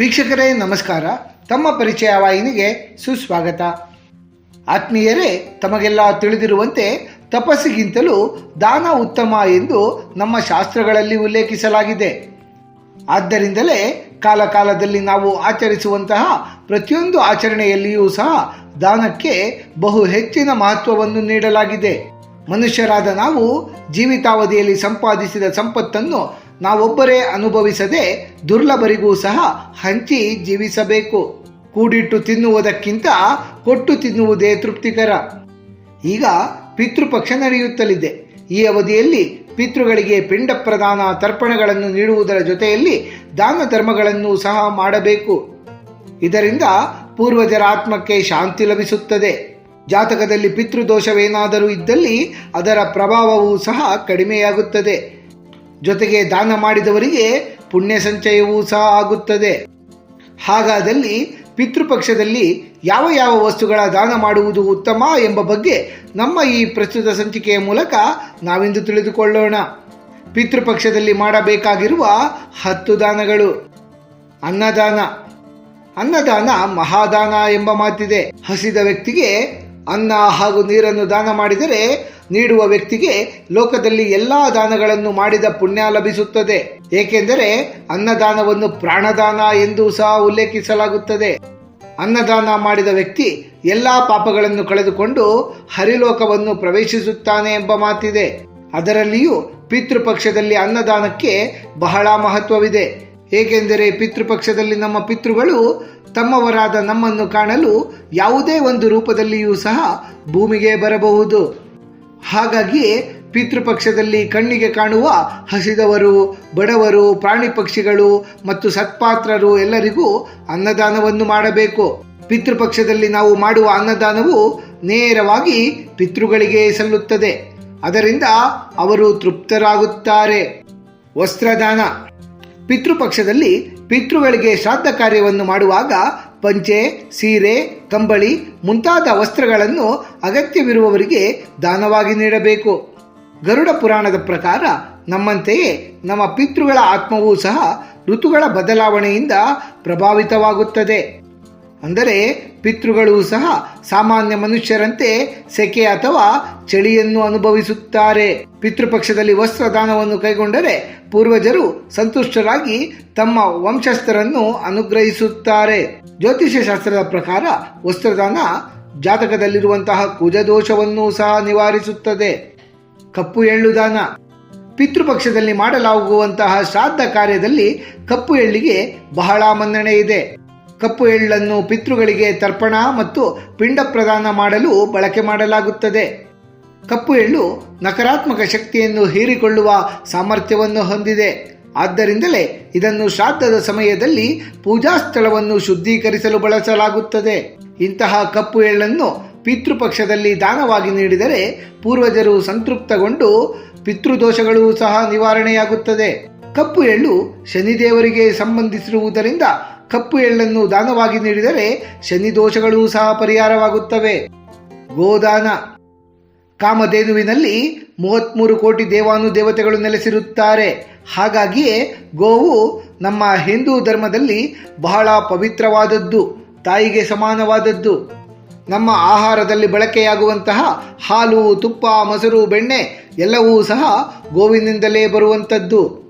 ವೀಕ್ಷಕರೇ, ನಮಸ್ಕಾರ. ತಮ್ಮ ಪರಿಚಯ ವಾಹಿನಿಗೆ ಸುಸ್ವಾಗತ. ಆತ್ಮೀಯರೇ, ತಮಗೆಲ್ಲ ತಿಳಿದಿರುವಂತೆ ತಪಸ್ಸಿಗಿಂತಲೂ ದಾನ ಉತ್ತಮ ಎಂದು ನಮ್ಮ ಶಾಸ್ತ್ರಗಳಲ್ಲಿ ಉಲ್ಲೇಖಿಸಲಾಗಿದೆ. ಆದ್ದರಿಂದಲೇ ಕಾಲಕಾಲದಲ್ಲಿ ನಾವು ಆಚರಿಸುವಂತಹ ಪ್ರತಿಯೊಂದು ಆಚರಣೆಯಲ್ಲಿಯೂ ಸಹ ದಾನಕ್ಕೆ ಬಹು ಹೆಚ್ಚಿನ ಮಹತ್ವವನ್ನು ನೀಡಲಾಗಿದೆ. ಮನುಷ್ಯರಾದ ನಾವು ಜೀವಿತಾವಧಿಯಲ್ಲಿ ಸಂಪಾದಿಸಿದ ಸಂಪತ್ತನ್ನು ನಾವೊಬ್ಬರೇ ಅನುಭವಿಸದೆ ದುರ್ಲಭರಿಗೂ ಸಹ ಹಂಚಿ ಜೀವಿಸಬೇಕು. ಕೂಡಿಟ್ಟು ತಿನ್ನುವುದಕ್ಕಿಂತ ಕೊಟ್ಟು ತಿನ್ನುವುದೇ ತೃಪ್ತಿಕರ. ಈಗ ಪಿತೃಪಕ್ಷ ನಡೆಯುತ್ತಲಿದೆ. ಈ ಅವಧಿಯಲ್ಲಿ ಪಿತೃಗಳಿಗೆ ಪಿಂಡ ಪ್ರದಾನ ತರ್ಪಣಗಳನ್ನು ನೀಡುವುದರ ಜೊತೆಯಲ್ಲಿ ದಾನ ಧರ್ಮಗಳನ್ನು ಸಹ ಮಾಡಬೇಕು. ಇದರಿಂದ ಪೂರ್ವಜರ ಆತ್ಮಕ್ಕೆ ಶಾಂತಿ ಲಭಿಸುತ್ತದೆ. ಜಾತಕದಲ್ಲಿ ಪಿತೃದೋಷವೇನಾದರೂ ಇದ್ದಲ್ಲಿ ಅದರ ಪ್ರಭಾವವೂ ಸಹ ಕಡಿಮೆಯಾಗುತ್ತದೆ. ಜೊತೆಗೆ ದಾನ ಮಾಡಿದವರಿಗೆ ಪುಣ್ಯ ಸಂಚಯವೂ ಸಹ ಆಗುತ್ತದೆ. ಹಾಗಾದಲ್ಲಿ ಪಿತೃಪಕ್ಷದಲ್ಲಿ ಯಾವ ಯಾವ ವಸ್ತುಗಳ ದಾನ ಮಾಡುವುದು ಉತ್ತಮ ಎಂಬ ಬಗ್ಗೆ ನಮ್ಮ ಈ ಪ್ರಸ್ತುತ ಸಂಚಿಕೆಯ ಮೂಲಕ ನಾವಿಂದು ತಿಳಿದುಕೊಳ್ಳೋಣ. ಪಿತೃಪಕ್ಷದಲ್ಲಿ ಮಾಡಬೇಕಾಗಿರುವ ಹತ್ತು ದಾನಗಳು. ಅನ್ನದಾನ. ಅನ್ನದಾನ ಮಹಾದಾನ ಎಂಬ ಮಾತಿದೆ. ಹಸಿದ ವ್ಯಕ್ತಿಗೆ ಅನ್ನ ಹಾಗೂ ನೀರನ್ನು ದಾನ ಮಾಡಿದರೆ ನೀಡುವ ವ್ಯಕ್ತಿಗೆ ಲೋಕದಲ್ಲಿ ಎಲ್ಲ ದಾನಗಳನ್ನು ಮಾಡಿದ ಪುಣ್ಯ ಲಭಿಸುತ್ತದೆ. ಏಕೆಂದರೆ ಅನ್ನದಾನವನ್ನು ಪ್ರಾಣದಾನ ಎಂದು ಸಹ ಉಲ್ಲೇಖಿಸಲಾಗುತ್ತದೆ. ಅನ್ನದಾನ ಮಾಡಿದ ವ್ಯಕ್ತಿ ಎಲ್ಲ ಪಾಪಗಳನ್ನು ಕಳೆದುಕೊಂಡು ಹರಿಲೋಕವನ್ನು ಪ್ರವೇಶಿಸುತ್ತಾನೆ ಎಂಬ ಮಾತಿದೆ. ಅದರಲ್ಲಿಯೂ ಪಿತೃಪಕ್ಷದಲ್ಲಿ ಅನ್ನದಾನಕ್ಕೆ ಬಹಳ ಮಹತ್ವವಿದೆ. ಏಕೆಂದರೆ ಪಿತೃಪಕ್ಷದಲ್ಲಿ ನಮ್ಮ ಪಿತೃಗಳು ತಮ್ಮವರಾದ ನಮ್ಮನ್ನು ಕಾಣಲು ಯಾವುದೇ ಒಂದು ರೂಪದಲ್ಲಿಯೂ ಸಹ ಭೂಮಿಗೆ ಬರಬಹುದು. ಹಾಗಾಗಿ ಪಿತೃಪಕ್ಷದಲ್ಲಿ ಕಣ್ಣಿಗೆ ಕಾಣುವ ಹಸಿದವರು, ಬಡವರು, ಪ್ರಾಣಿ ಪಕ್ಷಿಗಳು ಮತ್ತು ಸತ್ಪಾತ್ರರು ಎಲ್ಲರಿಗೂ ಅನ್ನದಾನವನ್ನು ಮಾಡಬೇಕು. ಪಿತೃಪಕ್ಷದಲ್ಲಿ ನಾವು ಮಾಡುವ ಅನ್ನದಾನವು ನೇರವಾಗಿ ಪಿತೃಗಳಿಗೆ ಸಲ್ಲುತ್ತದೆ. ಅದರಿಂದ ಅವರು ತೃಪ್ತರಾಗುತ್ತಾರೆ. ವಸ್ತ್ರದಾನ. ಪಿತೃಪಕ್ಷದಲ್ಲಿ ಪಿತೃಗಳಿಗೆ ಶ್ರಾದ್ದ ಕಾರ್ಯವನ್ನು ಮಾಡುವಾಗ ಪಂಚೆ, ಸೀರೆ, ಕಂಬಳಿ ಮುಂತಾದ ವಸ್ತ್ರಗಳನ್ನು ಅಗತ್ಯವಿರುವವರಿಗೆ ದಾನವಾಗಿ ನೀಡಬೇಕು. ಗರುಡ ಪುರಾಣದ ಪ್ರಕಾರ ನಮ್ಮಂತೆಯೇ ನಮ್ಮ ಪಿತೃಗಳ ಆತ್ಮವೂ ಸಹ ಋತುಗಳ ಬದಲಾವಣೆಯಿಂದ ಪ್ರಭಾವಿತವಾಗುತ್ತದೆ. ಅಂದರೆ ಪಿತೃಗಳು ಸಹ ಸಾಮಾನ್ಯ ಮನುಷ್ಯರಂತೆ ಸೆಕೆ ಅಥವಾ ಚಳಿಯನ್ನು ಅನುಭವಿಸುತ್ತಾರೆ. ಪಿತೃಪಕ್ಷದಲ್ಲಿ ವಸ್ತ್ರದಾನವನ್ನು ಕೈಗೊಂಡರೆ ಪೂರ್ವಜರು ಸಂತುಷ್ಟರಾಗಿ ತಮ್ಮ ವಂಶಸ್ಥರನ್ನು ಅನುಗ್ರಹಿಸುತ್ತಾರೆ. ಜ್ಯೋತಿಷ್ಯ ಶಾಸ್ತ್ರದ ಪ್ರಕಾರ ವಸ್ತ್ರದಾನ ಜಾತಕದಲ್ಲಿರುವಂತಹ ಕುಜದೋಷವನ್ನು ಸಹ ನಿವಾರಿಸುತ್ತದೆ. ಕಪ್ಪು ಎಳ್ಳು ದಾನ. ಪಿತೃಪಕ್ಷದಲ್ಲಿ ಮಾಡಲಾಗುವಂತಹ ಶ್ರಾದ್ದ ಕಾರ್ಯದಲ್ಲಿ ಕಪ್ಪು ಎಳ್ಳಿಗೆ ಬಹಳ ಮನ್ನಣೆ ಇದೆ. ಕಪ್ಪು ಎಳ್ಳನ್ನು ಪಿತೃಗಳಿಗೆ ತರ್ಪಣ ಮತ್ತು ಪಿಂಡ ಪ್ರದಾನ ಮಾಡಲು ಬಳಕೆ ಮಾಡಲಾಗುತ್ತದೆ. ಕಪ್ಪು ಎಳ್ಳು ನಕಾರಾತ್ಮಕ ಶಕ್ತಿಯನ್ನು ಹೀರಿಕೊಳ್ಳುವ ಸಾಮರ್ಥ್ಯವನ್ನು ಹೊಂದಿದೆ. ಆದ್ದರಿಂದಲೇ ಇದನ್ನು ಶ್ರಾದ್ದದ ಸಮಯದಲ್ಲಿ ಪೂಜಾ ಸ್ಥಳವನ್ನು ಶುದ್ಧೀಕರಿಸಲು ಬಳಸಲಾಗುತ್ತದೆ. ಇಂತಹ ಕಪ್ಪು ಎಳ್ಳನ್ನು ಪಿತೃಪಕ್ಷದಲ್ಲಿ ದಾನವಾಗಿ ನೀಡಿದರೆ ಪೂರ್ವಜರು ಸಂತೃಪ್ತಗೊಂಡು ಪಿತೃದೋಷಗಳು ಸಹ ನಿವಾರಣೆಯಾಗುತ್ತದೆ. ಕಪ್ಪು ಎಳ್ಳು ಶನಿದೇವರಿಗೆ ಸಂಬಂಧಿಸಿರುವುದರಿಂದ ಕಪ್ಪು ಎಳ್ಳನ್ನು ದಾನವಾಗಿ ನೀಡಿದರೆ ಶನಿ ದೋಷಗಳೂ ಸಹ ಪರಿಹಾರವಾಗುತ್ತವೆ. ಗೋದಾನ. ಕಾಮಧೇನುವಿನಲ್ಲಿ ಮೂವತ್ಮೂರು ಕೋಟಿ ದೇವಾನು ದೇವತೆಗಳು ನೆಲೆಸಿರುತ್ತಾರೆ. ಹಾಗಾಗಿಯೇ ಗೋವು ನಮ್ಮ ಹಿಂದೂ ಧರ್ಮದಲ್ಲಿ ಬಹಳ ಪವಿತ್ರವಾದದ್ದು, ತಾಯಿಗೆ ಸಮಾನವಾದದ್ದು. ನಮ್ಮ ಆಹಾರದಲ್ಲಿ ಬಳಕೆಯಾಗುವಂತಹ ಹಾಲು, ತುಪ್ಪ, ಮೊಸರು, ಬೆಣ್ಣೆ ಎಲ್ಲವೂ ಸಹ ಗೋವಿನಿಂದಲೇ ಬರುವಂಥದ್ದು.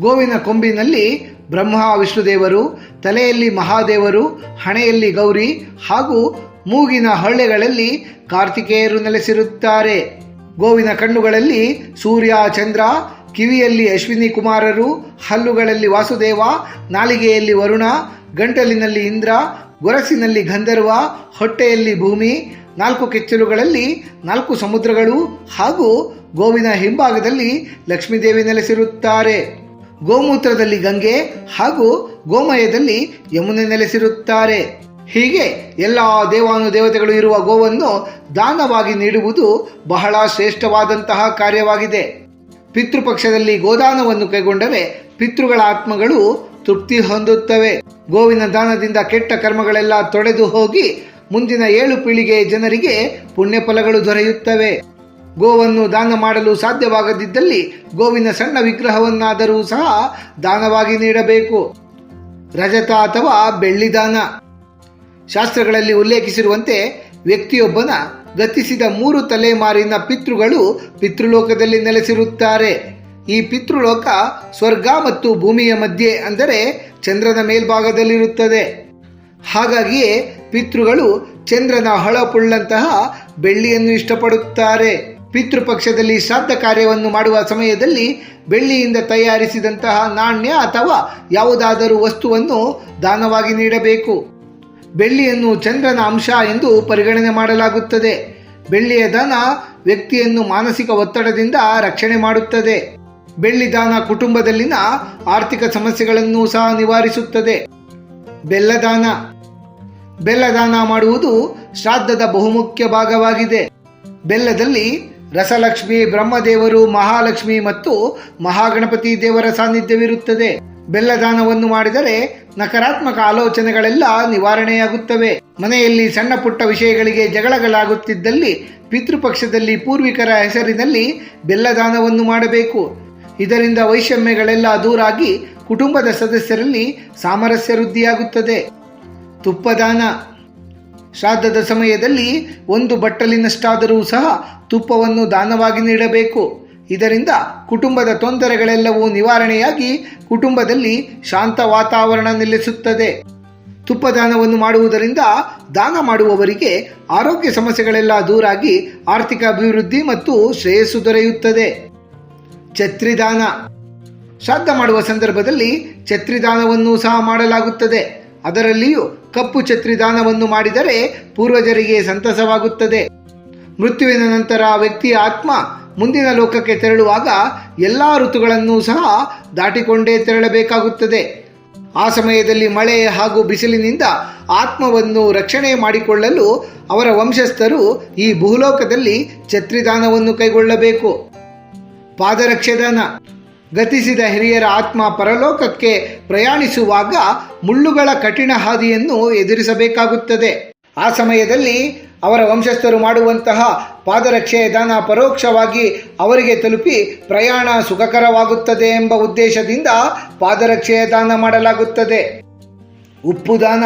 ಗೋವಿನ ಕೊಂಬಿನಲ್ಲಿ ಬ್ರಹ್ಮ, ವಿಷ್ಣುದೇವರು, ತಲೆಯಲ್ಲಿ ಮಹಾದೇವರು, ಹಣೆಯಲ್ಲಿ ಗೌರಿ ಹಾಗೂ ಮೂಗಿನ ಹೊಳ್ಳೆಗಳಲ್ಲಿ ಕಾರ್ತಿಕೇಯರು ನೆಲೆಸಿರುತ್ತಾರೆ. ಗೋವಿನ ಕಣ್ಣುಗಳಲ್ಲಿ ಸೂರ್ಯ, ಚಂದ್ರ, ಕಿವಿಯಲ್ಲಿ ಅಶ್ವಿನಿ ಕುಮಾರರು, ಹಲ್ಲುಗಳಲ್ಲಿ ವಾಸುದೇವ, ನಾಲಿಗೆಯಲ್ಲಿ ವರುಣ, ಗಂಟಲಿನಲ್ಲಿ ಇಂದ್ರ, ಗೊರಸಿನಲ್ಲಿ ಗಂಧರ್ವ, ಹೊಟ್ಟೆಯಲ್ಲಿ ಭೂಮಿ, ನಾಲ್ಕು ಕೆಚ್ಚಲುಗಳಲ್ಲಿ ನಾಲ್ಕು ಸಮುದ್ರಗಳು ಹಾಗೂ ಗೋವಿನ ಹಿಂಭಾಗದಲ್ಲಿ ಲಕ್ಷ್ಮೀದೇವಿ ನೆಲೆಸಿರುತ್ತಾರೆ. ಗೋಮೂತ್ರದಲ್ಲಿ ಗಂಗೆ ಹಾಗೂ ಗೋಮಯದಲ್ಲಿ ಯಮುನೆ ನೆಲೆಸಿರುತ್ತಾರೆ. ಹೀಗೆ ಎಲ್ಲ ದೇವಾನು ದೇವತೆಗಳು ಇರುವ ಗೋವನ್ನು ದಾನವಾಗಿ ನೀಡುವುದು ಬಹಳ ಶ್ರೇಷ್ಠವಾದಂತಹ ಕಾರ್ಯವಾಗಿದೆ. ಪಿತೃಪಕ್ಷದಲ್ಲಿ ಗೋದಾನವನ್ನು ಕೈಗೊಂಡರೆ ಪಿತೃಗಳ ಆತ್ಮಗಳು ತೃಪ್ತಿ ಹೊಂದುತ್ತವೆ. ಗೋವಿನ ದಾನದಿಂದ ಕೆಟ್ಟ ಕರ್ಮಗಳೆಲ್ಲ ತೊಡೆದು ಹೋಗಿ ಮುಂದಿನ ಏಳು ಪೀಳಿಗೆ ಜನರಿಗೆ ಪುಣ್ಯ ಫಲಗಳು ದೊರೆಯುತ್ತವೆ. ಗೋವನ್ನು ದಾನ ಮಾಡಲು ಸಾಧ್ಯವಾಗದಿದ್ದಲ್ಲಿ ಗೋವಿನ ಸಣ್ಣ ವಿಗ್ರಹವನ್ನಾದರೂ ಸಹ ದಾನವಾಗಿ ನೀಡಬೇಕು. ರಜತ ಅಥವಾ ಬೆಳ್ಳಿ ದಾನ. ಶಾಸ್ತ್ರಗಳಲ್ಲಿ ಉಲ್ಲೇಖಿಸಿರುವಂತೆ ವ್ಯಕ್ತಿಯೊಬ್ಬನ ಗತಿಸಿದ ಮೂರು ತಲೆಮಾರಿನ ಪಿತೃಗಳು ಪಿತೃಲೋಕದಲ್ಲಿ ನೆಲೆಸಿರುತ್ತಾರೆ. ಈ ಪಿತೃಲೋಕ ಸ್ವರ್ಗ ಮತ್ತು ಭೂಮಿಯ ಮಧ್ಯೆ ಅಂದರೆ ಚಂದ್ರನ ಮೇಲ್ಭಾಗದಲ್ಲಿರುತ್ತದೆ. ಹಾಗಾಗಿಯೇ ಪಿತೃಗಳು ಚಂದ್ರನ ಹಳಪುಳ್ಳಂತಹ ಬೆಳ್ಳಿಯನ್ನು ಇಷ್ಟಪಡುತ್ತಾರೆ. ಪಿತೃಪಕ್ಷದಲ್ಲಿ ಶ್ರಾದ್ದ ಕಾರ್ಯವನ್ನು ಮಾಡುವ ಸಮಯದಲ್ಲಿ ಬೆಳ್ಳಿಯಿಂದ ತಯಾರಿಸಿದಂತಹ ನಾಣ್ಯ ಅಥವಾ ಯಾವುದಾದರೂ ವಸ್ತುವನ್ನು ದಾನವಾಗಿ ನೀಡಬೇಕು. ಬೆಳ್ಳಿಯನ್ನು ಚಂದ್ರನ ಅಂಶ ಎಂದು ಪರಿಗಣನೆ ಮಾಡಲಾಗುತ್ತದೆ. ಬೆಳ್ಳಿಯ ದಾನ ವ್ಯಕ್ತಿಯನ್ನು ಮಾನಸಿಕ ಒತ್ತಡದಿಂದ ರಕ್ಷಣೆ ಮಾಡುತ್ತದೆ. ಬೆಳ್ಳಿ ದಾನ ಕುಟುಂಬದಲ್ಲಿನ ಆರ್ಥಿಕ ಸಮಸ್ಯೆಗಳನ್ನು ಸಹ ನಿವಾರಿಸುತ್ತದೆ. ಬೆಲ್ಲದಾನ ಬೆಲ್ಲದಾನ ಮಾಡುವುದು ಶ್ರಾದ್ದದ ಬಹುಮುಖ್ಯ ಭಾಗವಾಗಿದೆ. ಬೆಲ್ಲದಲ್ಲಿ ರಸಲಕ್ಷ್ಮಿ, ಬ್ರಹ್ಮದೇವರು, ಮಹಾಲಕ್ಷ್ಮಿ ಮತ್ತು ಮಹಾಗಣಪತಿ ದೇವರ ಸಾನ್ನಿಧ್ಯವಿರುತ್ತದೆ. ಬೆಲ್ಲದಾನವನ್ನು ಮಾಡಿದರೆ ನಕಾರಾತ್ಮಕ ಆಲೋಚನೆಗಳೆಲ್ಲ ನಿವಾರಣೆಯಾಗುತ್ತವೆ. ಮನೆಯಲ್ಲಿ ಸಣ್ಣ ಪುಟ್ಟ ವಿಷಯಗಳಿಗೆ ಜಗಳಗಳಾಗುತ್ತಿದ್ದಲ್ಲಿ ಪಿತೃಪಕ್ಷದಲ್ಲಿ ಪೂರ್ವಿಕರ ಹೆಸರಿನಲ್ಲಿ ಬೆಲ್ಲದಾನವನ್ನು ಮಾಡಬೇಕು. ಇದರಿಂದ ವೈಷಮ್ಯಗಳೆಲ್ಲ ದೂರಾಗಿ ಕುಟುಂಬದ ಸದಸ್ಯರಲ್ಲಿ ಸಾಮರಸ್ಯ ವೃದ್ಧಿಯಾಗುತ್ತದೆ. ತುಪ್ಪದಾನ ಶ್ರಾದ್ದದ ಸಮಯದಲ್ಲಿ ಒಂದು ಬಟ್ಟಲಿನಷ್ಟಾದರೂ ಸಹ ತುಪ್ಪವನ್ನು ದಾನವಾಗಿ ನೀಡಬೇಕು. ಇದರಿಂದ ಕುಟುಂಬದ ತೊಂದರೆಗಳೆಲ್ಲವೂ ನಿವಾರಣೆಯಾಗಿ ಕುಟುಂಬದಲ್ಲಿ ಶಾಂತ ವಾತಾವರಣ ನೆಲೆಸುತ್ತದೆ. ತುಪ್ಪದಾನವನ್ನು ಮಾಡುವುದರಿಂದ ದಾನ ಮಾಡುವವರಿಗೆ ಆರೋಗ್ಯ ಸಮಸ್ಯೆಗಳೆಲ್ಲ ದೂರಾಗಿ ಆರ್ಥಿಕ ಅಭಿವೃದ್ಧಿ ಮತ್ತು ಶ್ರೇಯಸ್ಸು ದೊರೆಯುತ್ತದೆ. ಛತ್ರಿದಾನ. ಶ್ರಾದ್ದ ಮಾಡುವ ಸಂದರ್ಭದಲ್ಲಿ ಛತ್ರಿದಾನವನ್ನು ಸಹ ಮಾಡಲಾಗುತ್ತದೆ. ಅದರಲ್ಲಿಯೂ ಕಪ್ಪು ಛತ್ರಿದಾನವನ್ನು ಮಾಡಿದರೆ ಪೂರ್ವಜರಿಗೆ ಸಂತಸವಾಗುತ್ತದೆ. ಮೃತ್ಯುವಿನ ನಂತರ ವ್ಯಕ್ತಿಯ ಆತ್ಮ ಮುಂದಿನ ಲೋಕಕ್ಕೆ ತೆರಳುವಾಗ ಎಲ್ಲ ಋತುಗಳನ್ನು ಸಹ ದಾಟಿಕೊಂಡೇ ತೆರಳಬೇಕಾಗುತ್ತದೆ. ಆ ಸಮಯದಲ್ಲಿ ಮಳೆ ಹಾಗೂ ಬಿಸಿಲಿನಿಂದ ಆತ್ಮವನ್ನು ರಕ್ಷಣೆ ಮಾಡಿಕೊಳ್ಳಲು ಅವರ ವಂಶಸ್ಥರು ಈ ಭೂಲೋಕದಲ್ಲಿ ಛತ್ರಿದಾನವನ್ನು ಕೈಗೊಳ್ಳಬೇಕು. ಪಾದರಕ್ಷೆದಾನ ಗತಿಸಿದ ಹಿರಿಯರ ಆತ್ಮ ಪರಲೋಕಕ್ಕೆ ಪ್ರಯಾಣಿಸುವಾಗ ಮುಳ್ಳುಗಳ ಕಠಿಣ ಹಾದಿಯನ್ನು ಎದುರಿಸಬೇಕಾಗುತ್ತದೆ. ಆ ಸಮಯದಲ್ಲಿ ಅವರ ವಂಶಸ್ಥರು ಮಾಡುವಂತಹ ಪಾದರಕ್ಷೆಯ ದಾನ ಪರೋಕ್ಷವಾಗಿ ಅವರಿಗೆ ತಲುಪಿ ಪ್ರಯಾಣ ಸುಖಕರವಾಗುತ್ತದೆ ಎಂಬ ಉದ್ದೇಶದಿಂದ ಪಾದರಕ್ಷೆಯ ದಾನ ಮಾಡಲಾಗುತ್ತದೆ. ಉಪ್ಪು ದಾನ.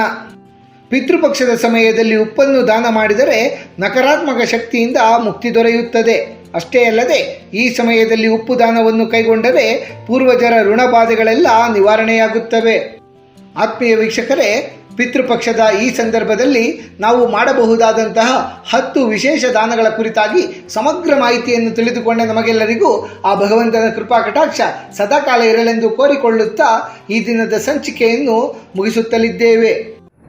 ಪಿತೃಪಕ್ಷದ ಸಮಯದಲ್ಲಿ ಉಪ್ಪನ್ನು ದಾನ ಮಾಡಿದರೆ ನಕಾರಾತ್ಮಕ ಶಕ್ತಿಯಿಂದ ಮುಕ್ತಿ ದೊರೆಯುತ್ತದೆ. ಅಷ್ಟೇ ಅಲ್ಲದೆ ಈ ಸಮಯದಲ್ಲಿ ಉಪ್ಪು ದಾನವನ್ನು ಕೈಗೊಂಡರೆ ಪೂರ್ವಜರ ಋಣಬಾಧೆಗಳೆಲ್ಲ ನಿವಾರಣೆಯಾಗುತ್ತವೆ. ಆತ್ಮೀಯ ವೀಕ್ಷಕರೇ, ಪಿತೃಪಕ್ಷದ ಈ ಸಂದರ್ಭದಲ್ಲಿ ನಾವು ಮಾಡಬಹುದಾದಂತಹ ಹತ್ತು ವಿಶೇಷ ದಾನಗಳ ಕುರಿತಾಗಿ ಸಮಗ್ರ ಮಾಹಿತಿಯನ್ನು ತಿಳಿದುಕೊಂಡ ನಮಗೆಲ್ಲರಿಗೂ ಆ ಭಗವಂತನ ಕೃಪಾ ಕಟಾಕ್ಷ ಸದಾಕಾಲ ಇರಲೆಂದು ಕೋರಿಕೊಳ್ಳುತ್ತಾ ಈ ದಿನದ ಸಂಚಿಕೆಯನ್ನು ಮುಗಿಸುತ್ತಲಿದ್ದೇವೆ.